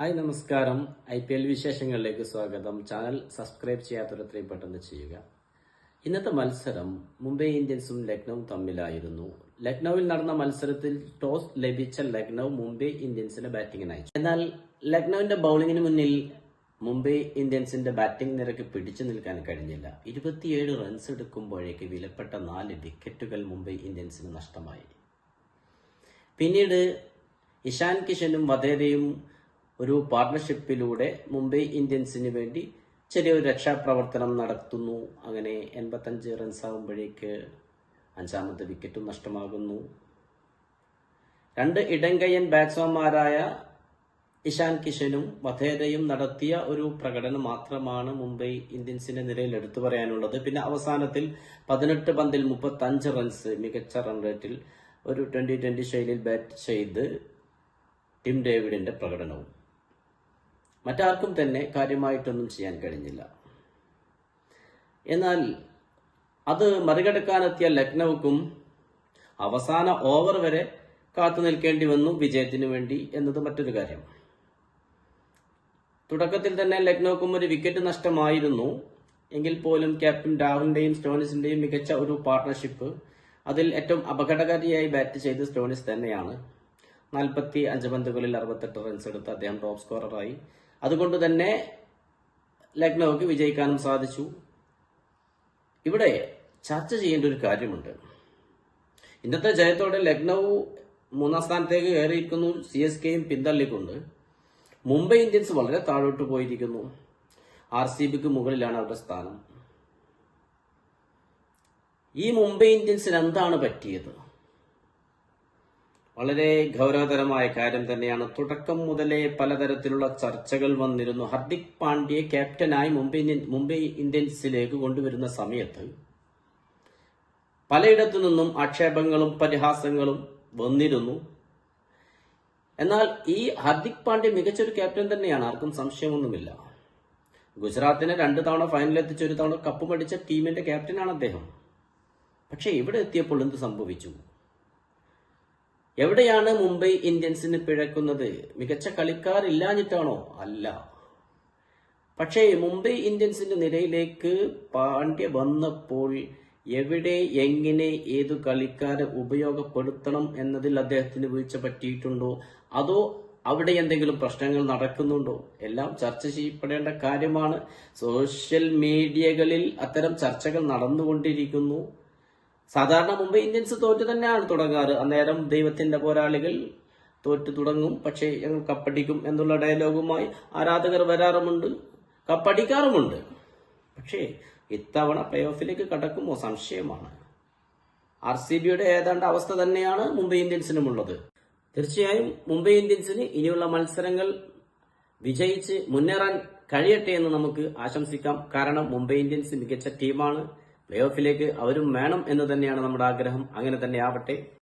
Hi നമസ്കാരം. I P L വിശേഷങ്ങളിലേക്ക് സ്വാഗതം. ചാനൽ സബ്സ്ക്രൈബ് ചെയ്യാത്തവർ എത്രയും പെട്ടെന്ന് ചെയ്യുക. ഇന്നത്തെ മത്സരം മുംബൈ ഇന്ത്യൻസും ലക്നൗ തമ്മിലായിരുന്നു. ലക്നൌവിൽ നടന്ന മത്സരത്തിൽ ടോസ് ലഭിച്ച ലക്നൗ മുംബൈ ഇന്ത്യൻസിന്റെ ബാറ്റിംഗിന് അയച്ചു. എന്നാൽ ലക്നൌവിന്റെ ബൌളിംഗിന് മുന്നിൽ മുംബൈ ഇന്ത്യൻസിന്റെ ബാറ്റിംഗ് നിരക്ക് പിടിച്ചു നിൽക്കാൻ കഴിഞ്ഞില്ല. ഇരുപത്തിയേഴ് റൺസ് എടുക്കുമ്പോഴേക്ക് വിലപ്പെട്ട നാല് വിക്കറ്റുകൾ മുംബൈ ഇന്ത്യൻസിന് നഷ്ടമായി. പിന്നീട് ഇഷാൻ കിഷനും വധേരയും ഒരു പാർട്ണർഷിപ്പിലൂടെ മുംബൈ ഇന്ത്യൻസിന് വേണ്ടി ചെറിയൊരു രക്ഷാപ്രവർത്തനം നടത്തുന്നു. അങ്ങനെ എൺപത്തഞ്ച് റൺസ് ആകുമ്പോഴേക്ക് അഞ്ചാമത്തെ വിക്കറ്റും നഷ്ടമാകുന്നു. രണ്ട് ഇടങ്കയ്യൻ ബാറ്റ്സ്മാൻമാരായ ഇഷാൻ കിഷനും വധേരയും നടത്തിയ ഒരു പ്രകടനം മാത്രമാണ് മുംബൈ ഇന്ത്യൻസിന്റെ നിരയിൽ എടുത്തു പറയാനുള്ളത്. പിന്നെ അവസാനത്തിൽ പതിനെട്ട് പന്തിൽ മുപ്പത്തി അഞ്ച് റൺസ് മികച്ച റൺ റേറ്റിൽ ഒരു ട്വന്റി ട്വന്റി ശൈലിയിൽ ബാറ്റ് ചെയ്ത് ടിം ഡേവിഡിന്റെ പ്രകടനവും. മറ്റാർക്കും തന്നെ കാര്യമായിട്ടൊന്നും ചെയ്യാൻ കഴിഞ്ഞില്ല. എന്നാൽ അത് മറികടക്കാനെത്തിയ ലക്നൌക്കും അവസാന ഓവർ വരെ കാത്തു നിൽക്കേണ്ടി വന്നു വിജയത്തിനു വേണ്ടി എന്നത് മറ്റൊരു കാര്യം. തുടക്കത്തിൽ തന്നെ ലക്നൌക്കും ഒരു വിക്കറ്റ് നഷ്ടമായിരുന്നു. എങ്കിൽ പോലും ക്യാപ്റ്റൻ രാഹുലിന്റെയും സ്റ്റോണിസിന്റെയും മികച്ച ഒരു പാർട്ണർഷിപ്പ് അതിൽ ഏറ്റവും അപകടകാരിയായി ബാറ്റ് ചെയ്ത് സ്റ്റോണിസ് തന്നെയാണ്. നാൽപ്പത്തി അഞ്ച് പന്തുകളിൽ അറുപത്തെട്ട് റൺസ് എടുത്ത് അദ്ദേഹം ടോപ്പ് സ്കോററായി അതുകൊണ്ട് തന്നെ ലക്നൌക്ക് വിജയിക്കാനും സാധിച്ചു. ഇവിടെ ചർച്ച ചെയ്യേണ്ട ഒരു കാര്യമുണ്ട്. ഇന്നത്തെ ജയത്തോടെ ലക്നൗ മൂന്നാം സ്ഥാനത്തേക്ക് കയറിയിരിക്കുന്നു സി എസ് കെയും പിന്തള്ളിക്കൊണ്ട്. മുംബൈ ഇന്ത്യൻസ് വളരെ താഴോട്ട് പോയിരിക്കുന്നു. ആർ സി ബിക്ക് മുകളിലാണ് അവരുടെ സ്ഥാനം. ഈ മുംബൈ ഇന്ത്യൻസിന് എന്താണ് പറ്റിയത്? വളരെ ഗൗരവതരമായ കാര്യം തന്നെയാണ്. തുടക്കം മുതലേ പലതരത്തിലുള്ള ചർച്ചകൾ വന്നിരുന്നു. ഹർദിക് പാണ്ഡ്യയെ ക്യാപ്റ്റനായി മുംബൈ മുംബൈ ഇന്ത്യൻസിലേക്ക് കൊണ്ടുവരുന്ന സമയത്ത് പലയിടത്തു നിന്നും ആക്ഷേപങ്ങളും പരിഹാസങ്ങളും വന്നിരുന്നു. എന്നാൽ ഈ ഹർദിക് പാണ്ഡ്യ മികച്ചൊരു ക്യാപ്റ്റൻ തന്നെയാണ്. ആർക്കും സംശയമൊന്നുമില്ല. ഗുജറാത്തിനെ രണ്ട് തവണ ഫൈനലിൽ എത്തിച്ച ഒരു തവണ കപ്പ് പഠിച്ച ടീമിന്റെ ക്യാപ്റ്റനാണ് അദ്ദേഹം. പക്ഷേ ഇവിടെ എത്തിയപ്പോൾ എന്ത് സംഭവിച്ചു? എവിടെയാണ് മുംബൈ ഇന്ത്യൻസിന് പിഴക്കുന്നത്? മികച്ച കളിക്കാർ ഇല്ലാഞ്ഞിട്ടാണോ? അല്ല. പക്ഷേ മുംബൈ ഇന്ത്യൻസിന്റെ നിരയിലേക്ക് പാണ്ഡ്യ വന്നപ്പോൾ എവിടെ എങ്ങനെ ഏതു കളിക്കാരെ ഉപയോഗപ്പെടുത്തണം എന്നതിൽ അദ്ദേഹത്തിന് വീഴ്ച പറ്റിയിട്ടുണ്ടോ? അതോ അവിടെ എന്തെങ്കിലും പ്രശ്നങ്ങൾ നടക്കുന്നുണ്ടോ? എല്ലാം ചർച്ച ചെയ്യപ്പെടേണ്ട കാര്യമാണ്. സോഷ്യൽ മീഡിയകളിൽ അത്തരം ചർച്ചകൾ നടന്നുകൊണ്ടിരിക്കുന്നു. സാധാരണ മുംബൈ ഇന്ത്യൻസ് തോറ്റു തന്നെയാണ് തുടങ്ങാറ്. അന്നേരം ദൈവത്തിന്റെ പോരാളികൾ തോറ്റു തുടങ്ങും. പക്ഷേ ഞങ്ങൾ കപ്പടിക്കും എന്നുള്ള ഡയലോഗുമായി ആരാധകർ വരാറുമുണ്ട്. കപ്പടിക്കാറുമുണ്ട്. പക്ഷേ ഇത്തവണ പ്ലേ ഓഫിലേക്ക് കടക്കുമോ സംശയമാണ്. ആർ സി ബിയുടെ ഏതാണ്ട് അവസ്ഥ തന്നെയാണ് മുംബൈ ഇന്ത്യൻസിനുമുള്ളത്. തീർച്ചയായും മുംബൈ ഇന്ത്യൻസിന് ഇനിയുള്ള മത്സരങ്ങൾ വിജയിച്ച് മുന്നേറാൻ കഴിയട്ടെ എന്ന് നമുക്ക് ആശംസിക്കാം. കാരണം മുംബൈ ഇന്ത്യൻസ് മികച്ച ടീമാണ്. പ്ലേ ഓഫിലേക്ക് അവരും വേണം എന്ന് തന്നെയാണ് നമ്മുടെ ആഗ്രഹം. അങ്ങനെ തന്നെ ആവട്ടെ.